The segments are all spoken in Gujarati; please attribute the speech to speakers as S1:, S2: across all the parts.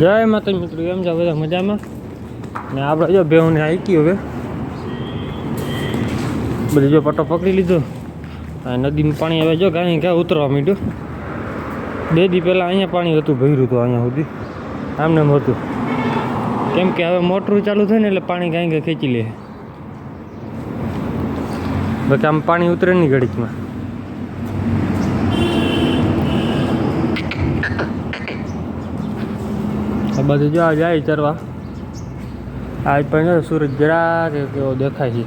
S1: જય માતા મિત્રો એમ છે બધા મજામાં? ને આપણે જો બેહુને આઈકી હવે. બધી જો પટ્ટો પકડી લીધો. નદીનું પાણી હવે જો કાંઈ ક્યાં ઉતરવા માંડ્યું. બે દી પહેલાં અહીંયા પાણી હતું, ભર્યું હતું અહીંયા સુધી. આમને હતું. કેમ કે હવે મોટરું ચાલુ થાય ને એટલે પાણી કાંઈ કાંઈ ખેંચી લે. બાકી આમ પાણી ઉતરે નહીં ઘડીકમાં. બધું જો જાય ચરવા. આજ પણ સૂરજ જરા કે દેખાય છે.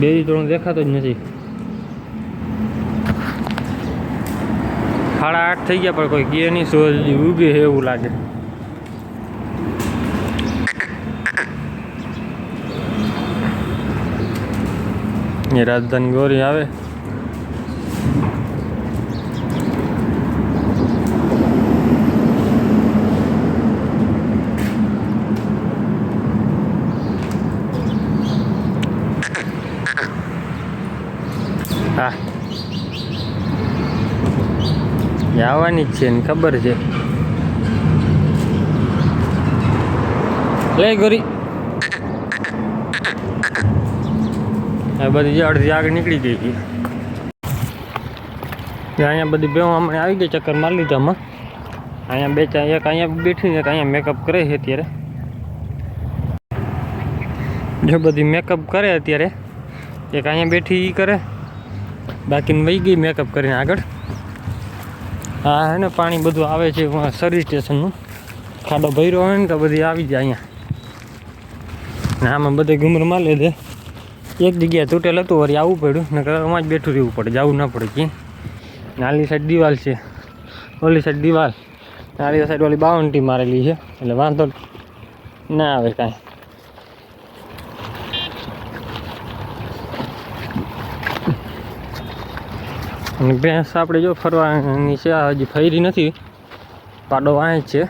S1: બે ત્રણ દેખાતો જ નથી. સાડા આઠ થઈ ગયા પણ કોઈ ગે નહીં સૂરજ ઉગે એવું લાગે. રાજધાની ગોરી આવે. આવવાની જ છે ને ખબર છે. લે ગોરી. આ બધી જે અડધી આગળ નીકળી ગઈ હતી. અહીંયા બધી બેઉ હમણાં આવી ગઈ, ચક્કર મારી અમે અહીંયા બે ચાર, એક અહીંયા બેઠી એક અહીંયા મેકઅપ કરે છે અત્યારે. જો બધી મેકઅપ કરે અત્યારે. એક અહીંયા બેઠી એ કરે. બાકીને વહી ગઈ મેકઅપ કરીને આગળ. હા ને પાણી બધું આવે છે સર્વિસ સ્ટેશનનું ખાડો ભર્યો હોય ને તો બધી આવી જાય અહીંયા. ને આમાં બધે ઘુમરમાં લીધે એક જગ્યાએ તૂટેલ હતું, વળી આવવું પડ્યું. ને ઘરમાં જ બેઠું રહેવું પડે, જવું ના પડે કે નાલી સાઈડ દિવાલ છે. ઓલી સાઈડ દિવાલ. નાલી સાઈડ ઓલી બાવંટી મારેલી છે. એટલે વાંધો ના આવે કાંઈ. અને ભેંસ આપણે જો ફરવાની છે હજી ફરી નથી. પાડો વાંચ છે.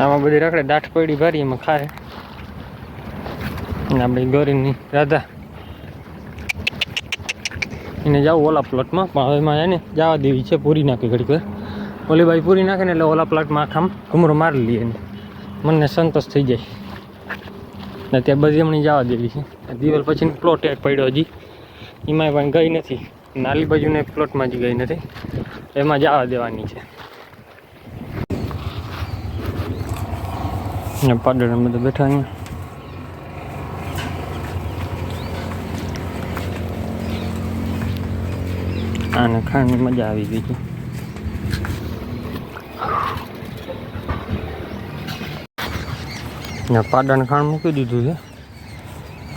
S1: આમાં બધી રખડે દાઠ પડી ભરી, એમાં ખાય. અને આપણી ગોરીની રાધા. એને જાવ ઓલા પ્લોટમાં, પણ હવે એમાં એને જવા દેવી છે પૂરી નાખી ઘડીક ઓલી બાઈ પૂરી નાખે ને એટલે ઓલા પ્લોટમાં આખામ ઘૂમરો મારી લઈએ એને. મને સંતોષ થઈ જાય. ને ત્યાં બધી હમણાં જવા દેવી છે. દિવાલ પછી પ્લોટ પડ્યો હજી. એમાં પણ ગઈ નથી. નાલી બાજુને પ્લોટમાં જ ગઈ નથી. એમાં જવા દેવાની છે. ને પાડળ બધા બેઠા અહીંયા. આને ખાવાની મજા આવી ગઈ છે. ને પાડાને ખાણ મૂકી દીધું છે.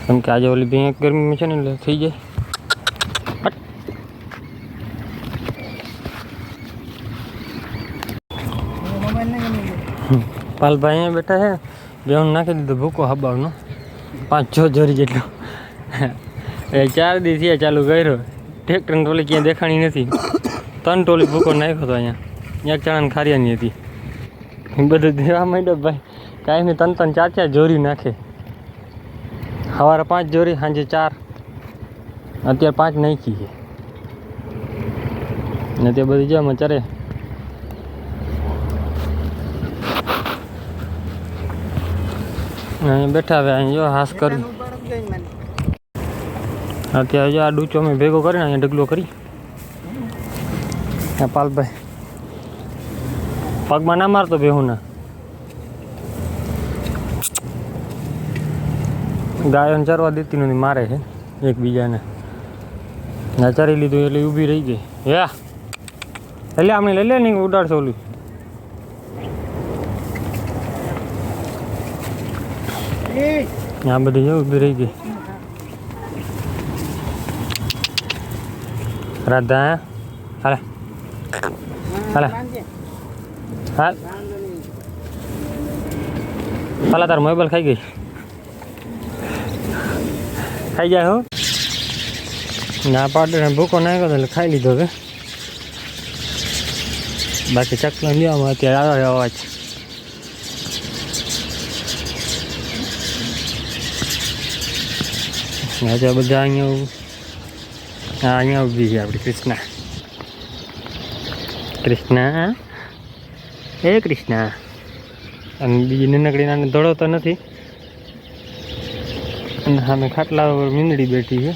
S1: કેમ કે આજે ઓલી ભેંક ગરમીમાં છે ને એટલે થઈ જાય. પાલભાઈ અહીંયા બેઠા છે. બેહું નાખી દીધું ભૂકો હબાવનો. પાંચ છ જોરી જેટલો. એ ચાર દી થયા ચાલુ કર્યો. ટ્રેક્ટર ટોલી ક્યાંય દેખાણી નથી. ત્રણ ટોલી ભૂકો નાખ્યો હતો અહીંયા. એક ચણાની ખારિયાની હતી. બધું દેવા માંડ્યો ભાઈ. કાંઈ નહીં ત્રણ ત્રણ ચાર ચાર જોરી નાખે. સવારે પાંચ જોરી, સાંજે ચાર. અત્યારે પાંચ નાખી છે. ને તે બધી જો ચરે. અહીં બેઠા હવે, અહીં જો હાસ કરી. અત્યારે જો આ ડૂચો અમે ભેગો કરીને અહીંયા ઢગલો કરી. હા પાલભાઈ. પગમાં ના મારતો બેહુના. ગાયોને ચરવા દેતી નથી, મારે છે. એકબીજાને. ના ચરી લીધું એટલે ઊભી રહી ગઈ. યા. એટલે આપણે લઈ લે ને ઉડાડશો ઓલું. આ બધી જો ઊભી રહી ગઈ. રાધા હાલે. હાલે. હાલ. પેલા તાર મોબાઈલ ખાઈ ગઈ. ખાઈ જાય હો. ના પાડે ભૂકો નાખ્યો એટલે ખાઈ લીધો હવે બાકી ચકલો લેવામાં અત્યારે આવે અવાજ. આજે બધા અહીંયા હા, અહીંયા ઊભી છે આપણી કૃષ્ણા. કૃષ્ણ? હે કૃષ્ણ? અને બીજી નાનકડી નાની દોડો તો નથી? અને સામે ખાટલા ઉપર મીંદડી બેઠી છે.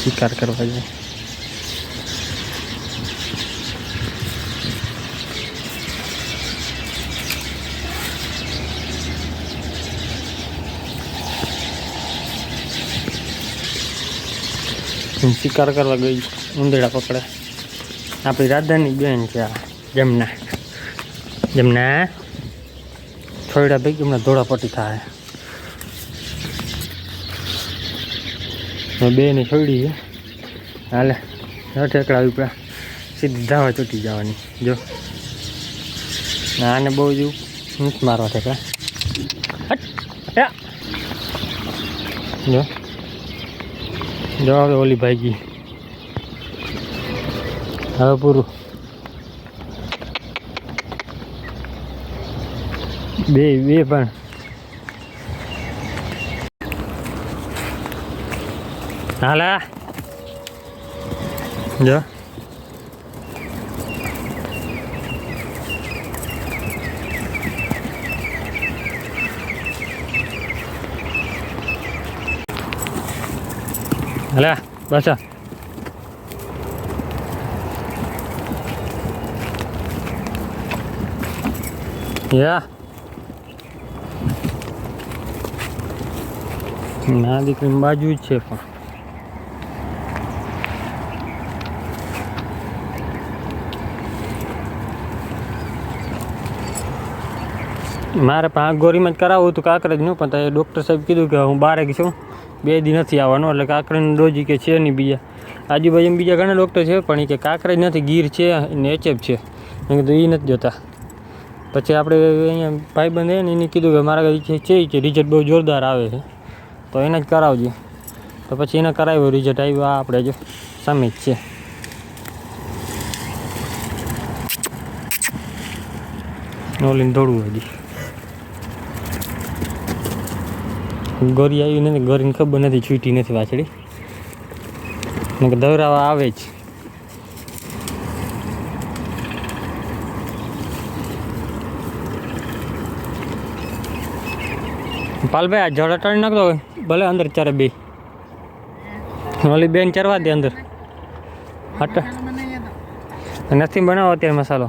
S1: શિકાર કરવા જાય. હું શિકાર કરવા ગઈ ઉંદરડા પકડે. આપણી રાધાની બેન છે આ જમના જમના છોડ્યા ભાઈ હમણાં ધોળાપટ્ટી થાય. બે ને છોડી છે. હાલે ઠેકડા ઉપરા સીધા સીધી તૂટી જવાની. જો. આને બહુ જ મારવા ઠેકડા જો જો. હવે ઓલી ગઈ. હવે પૂરું. બે બે પણ હાલા જો હાલા બસ ના દીકરીની બાજુ જ છે પણ. મારે પણ ગોરીમાં જ કરાવવું હતું કાંકરેજનું, પણ તો ડૉક્ટર સાહેબ કીધું કે હું બારે છું, બે દી નથી આવવાનો, એટલે કાંકરેજનું ડોજી કે છે નહીં બીજા. આજુબાજુમાં બીજા ઘણા ડૉક્ટર છે, પણ એ કે કાંકરેજ નથી, ગીર છે, ને એચએફ છે. મેં કીધું એ નથી જોતા. પછી આપણે અહીંયા ભાઈબંધ ને, એને કીધું કે મારા છે છે રિઝલ્ટ બહુ જોરદાર આવે છે. તો એને જ કરાવજે. તો પછી એને કરાવ્યો રિઝલ્ટ આવ્યું. આપણે જો સામે જ છે. ઓલીને દોડવું હજી. ગોરી આવી નથી ગોરીને ખબર નથી, છૂટી નથી વાછડી દવરાવા આવે જ. પાલભાઈ આ જળ અટાણી નાખતો ભલે અંદર ચારે બે. ઓલી બેન ચરવા દે અંદર. હટ. નથી બનાવો અત્યારે મસાલો.